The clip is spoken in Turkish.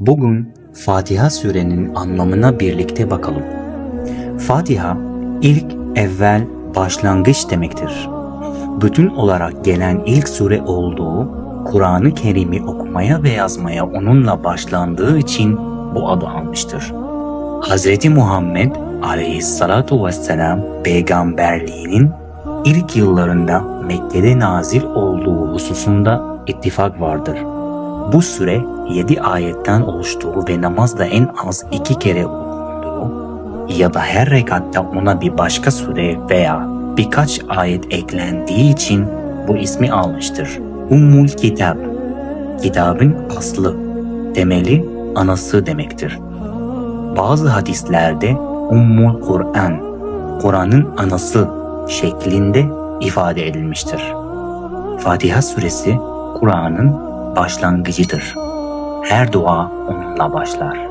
Bugün Fatiha surenin anlamına birlikte bakalım. Fatiha ilk, evvel, başlangıç demektir. Bütün olarak gelen ilk sure olduğu, Kur'an-ı Kerim'i okumaya ve yazmaya onunla başlandığı için bu adı almıştır. Hz. Muhammed aleyhissalatu vesselam peygamberliğinin ilk yıllarında Mekke'de nazil olduğu hususunda ittifak vardır. Bu süre 7 ayetten oluştuğu ve namazda en az 2 kere okunduğu ya da her rekatta ona bir başka sure veya birkaç ayet eklendiği için bu ismi almıştır. Ummul Kitab, kitabın aslı, temeli, anası demektir. Bazı hadislerde Ummul Kur'an, Kur'an'ın anası şeklinde ifade edilmiştir. Fatiha suresi Kur'an'ın başlangıcıdır. Her dua onunla başlar.